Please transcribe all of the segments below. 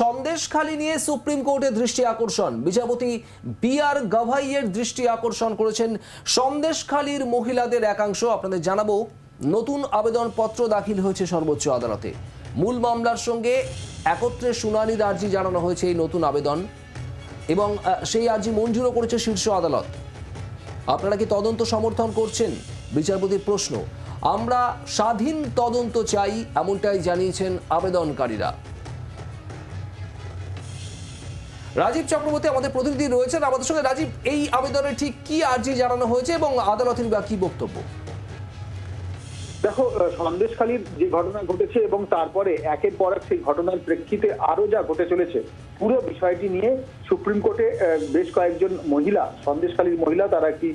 সন্দেশখালী নিয়ে সুপ্রিম কোর্টের দৃষ্টি আকর্ষণ। বিচারপতি বি আর গাভাইয়ের দৃষ্টি আকর্ষণ করেছেন সন্দেশখালীর মহিলাদের একাংশ। আপনাদের জানাব, নতুন আবেদনপত্র দাখিল হয়েছে সর্বোচ্চ আদালতে। মূল মামলার সঙ্গে একত্রে শুনানির আর্জি জানানো হয়েছে এই নতুন আবেদন। এবং সেই আর্জি মঞ্জুরও করেছে শীর্ষ আদালত। আপনারা কি তদন্ত সমর্থন করছেন? বিচারপতির প্রশ্ন। আমরা স্বাধীন তদন্ত চাই, এমনটাই জানিয়েছেন আবেদনকারীরা। রাজীব চক্রবর্তী আমাদের প্রতিনিধি রয়েছেন। আমাদের সঙ্গে রাজীব, এই আবেদনে ঠিক কি আর্জি জানানো হয়েছে এবং আদালতের বা কি বক্তব্য? দেখো সন্দেশখালীর যে ঘটনা ঘটেছে এবং তারপরে একের পর এক সেই ঘটনার প্রেক্ষিতে আরও যা ঘটে চলেছে, পুরো বিষয়টি নিয়ে সুপ্রিম কোর্টে বেশ কয়েকজন মহিলা, সন্দেশখালীর মহিলা তারা একটি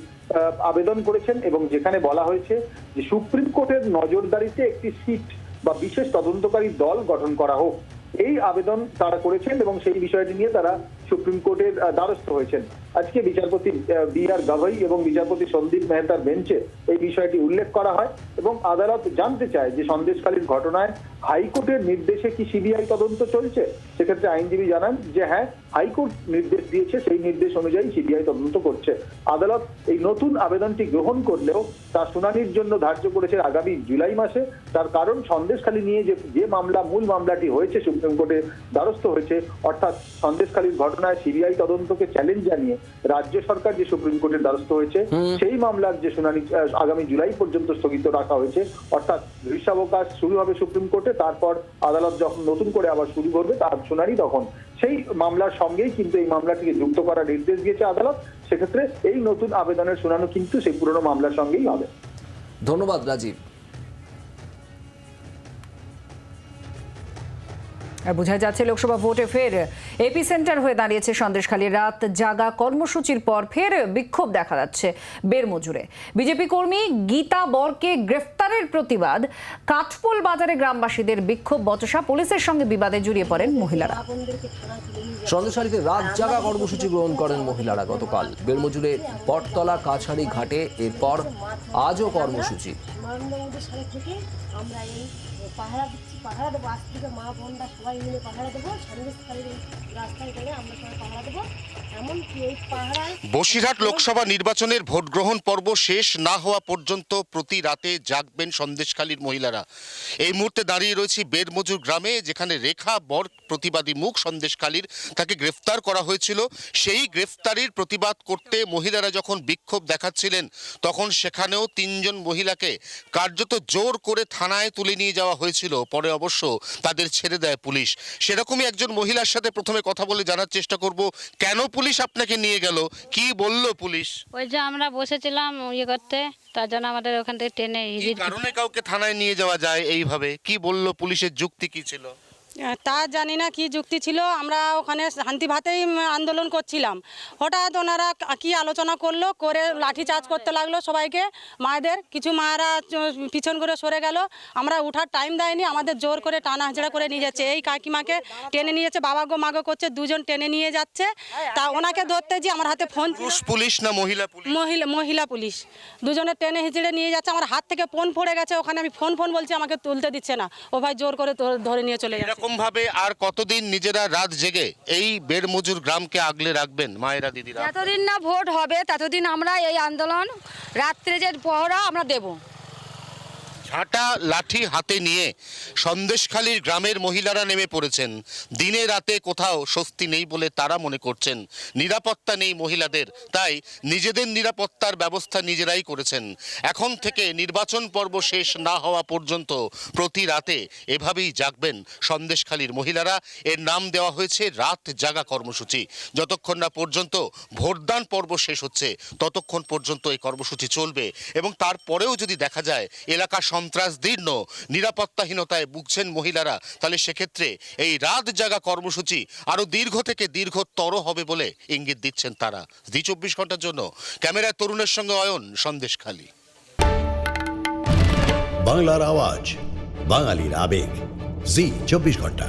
আবেদন করেছেন এবং যেখানে বলা হয়েছে যে সুপ্রিম কোর্টের নজরদারিতে একটি সিট বা বিশেষ তদন্তকারী দল গঠন করা হোক। এই আবেদন তারা করেছেন এবং সেই বিষয়টি নিয়ে তারা সুপ্রিম কোর্টের দ্বারস্থ হয়েছেন। আজকে বিচারপতি বি আর গাভাই এবং বিচারপতি সন্দীপ মেহতার বেঞ্চে এই বিষয়টি উল্লেখ করা হয় এবং আদালত জানতে চায় যে সন্দেশখালীর ঘটনায় হাইকোর্টের নির্দেশে কি সিবিআই তদন্ত চলছে। সেক্ষেত্রে আইনজীবী জানান যে হ্যাঁ হাইকোর্ট নির্দেশ দিয়েছে, সেই নির্দেশ অনুযায়ী সিবিআই তদন্ত করছে। আদালত এই নতুন আবেদনটি গ্রহণ করলেও তার শুনানির জন্য ধার্য করেছে আগামী জুলাই মাসে। তার কারণ সন্দেশখালী নিয়ে যে যে মামলা, মূল মামলাটি হয়েছে, সুপ্রিম কোর্টে দ্বারস্থ হয়েছে, অর্থাৎ সন্দেশখালীর ঘটনায় সিবিআই তদন্তকে চ্যালেঞ্জ জানিয়ে রাজ্য সরকার যে সুপ্রিম কোর্টের দ্বারস্থ হয়েছে সেই মামলার যে শুনানি আগামী জুলাই পর্যন্ত স্থগিত রাখা হয়েছে। অর্থাৎ গ্রীষ্মাবকাশ শুরু হবে সুপ্রিম কোর্টে তারপর আদালত যখন নতুন করে আবার শুরু করবে তার শুনানি তখন। সেই মামলার সঙ্গেই কিন্তু এই মামলাটিকে যুক্ত করার নির্দেশ দিয়েছে আদালত। সেক্ষেত্রে এই নতুন আবেদনের শুনানি কিন্তু সেই পুরনো মামলার সঙ্গেই হবে। ধন্যবাদ রাজীব। আর বোঝা যাচ্ছে লোকসভা ভোটে ফের এপি সেন্টার হয়ে দাঁড়িয়েছে সন্দেশখালী। রাত জাগা কর্মসূচির পর ফের বিক্ষোভ দেখা যাচ্ছে বেরমজুরে। বিজেপি কর্মী গীতা বরকে গ্রেফতারের প্রতিবাদ। কাঠপোল বাজারে গ্রামবাসীদের বিক্ষোভ বচসা পুলিশের সঙ্গে বিবাদে জড়িয়ে পড়েন মহিলারা। সন্দেশখালীতে রাত জাগা কর্মসূচি গ্রহণ করেন মহিলারা গতকাল। বেরমজুরে বটতলা কাছাড়ি ঘাটে এরপর আজও কর্মসূচি। আমরা এই পাহারা দিচ্ছি পাহারা দেবো। আজ থেকে মা বোনরা সবাই মিলে পাহারা দেবো সামনে রাস্তায় গেলে আমরা সবাই পাহারা দেবো এমনকি এই পাহারায় বসিরহাট লোকসভা নির্বাচনের ভোট গ্রহণ পর্ব শেষ না হওয়া পর্যন্ত প্রতি রাতে জাগবেন সন্দেশখালীর মহিলারা। এই মুহূর্তে দাঁড়িয়ে রয়েছি বেরমজুর গ্রামে, যেখানে রেখা বর প্রতিবাদী মুখ সন্দেশখালীর তাকে গ্রেফতার করা হয়েছিল। সেই গ্রেফতারির প্রতিবাদ করতে মহিলারা যখন বিক্ষোভ দেখাচ্ছিলেন, তখন সেখানেও তিনজন মহিলাকে কার্যত জোর করে থানায় তুলে নিয়ে যাওয়া হয়েছিল। পরে অবশ্য তাদের ছেড়ে দেয় পুলিশ। সেরকমই একজন মহিলার সাথে প্রথমে কথা বলে জানার চেষ্টা করব, কেন পুলিশ আপনাকে নিয়ে গেল? কি বলল পুলিশ? ওই যে আমরা বসেছিলাম ইয়ে করতে তার জন্য আমাদের ওখান থেকে টেনে কারণে কাউকে থানায় নিয়ে যাওয়া যায় এইভাবে? কি বলল পুলিশের যুক্তি কি ছিল? তা জানি না কি যুক্তি ছিল। আমরা ওখানে শান্তি ভাতেই আন্দোলন করছিলাম। হঠাৎ ওনারা কি আলোচনা করল করে লাঠি চার্জ করতে লাগল সবাইকে। মায়েদের কিছু মায়েরা পিছন করে সরে গেল। আমরা উঠার টাইম দেয়নি আমাদের জোর করে টানা হাজড়া করে নিয়ে যাচ্ছে। এই কাকিমাকে টেনে নিয়ে যাচ্ছে বাবা গো মাগো করছে দুজন টেনে নিয়ে যাচ্ছে। তা ওনাকে ধরতে যে আমার হাতে ফোন পুলিশ না মহিলা মহিলা মহিলা পুলিশ। দুজনে টেনে হিচড়ে নিয়ে যাচ্ছে আমার হাত থেকে ফোন পড়ে গেছে ওখানে আমি ফোন ফোন বলছি আমাকে তুলতে দিচ্ছে না। ও ভাই জোর করে ধরে- ধরে নিয়ে চলে যাচ্ছে। এরকম ভাবে আর কতদিন নিজেরা রাত জেগে এই বেড়মজুর গ্রামকে আগলে রাখবেন? মায়েরা, দিদিরা যতদিন না ভোট হবে, ততদিন আমরা এই আন্দোলন রাত্রে যে পহরা আমরা দেব। ঝাঁটা লাঠি হাতে নিয়ে সন্দেশখালীর গ্রামের মহিলারা নেমে পড়েছেন। দিনে রাতে কোথাও স্বস্তি নেই বলে তারা মনে করছেন। নিরাপত্তা নেই মহিলাদের, তাই নিজেদের নিরাপত্তার ব্যবস্থা নিজেরাই করেছেন। এখন থেকে নির্বাচন পর্ব শেষ না হওয়া পর্যন্ত প্রতি রাতে এভাবেই জাগবেন সন্দেশখালীর মহিলারা। এর নাম দেওয়া হয়েছে রাত জাগা কর্মসূচি। যতক্ষণ না পর্যন্ত ভোটদান পর্ব শেষ হচ্ছে, ততক্ষণ পর্যন্ত এই কর্মসূচি চলবে এবং তারপরেও যদি দেখা যায় এলাকা সন্ত্রাস দীর্ণ নিরাপত্তাহীনতায় ভুগছেন মহিলারা। তাহলে সেক্ষেত্রে এই রাত জাগা কর্মসূচি আরও দীর্ঘ থেকে দীর্ঘতর হবে বলে ইঙ্গিত দিচ্ছেন তারা। জি চব্বিশ ঘণ্টার জন্য। ক্যামেরায় তরুণের সঙ্গে অয়ন সন্দেশখালী বাংলার আওয়াজ, বাঙালির আবেগ। জি চব্বিশ ঘণ্টা।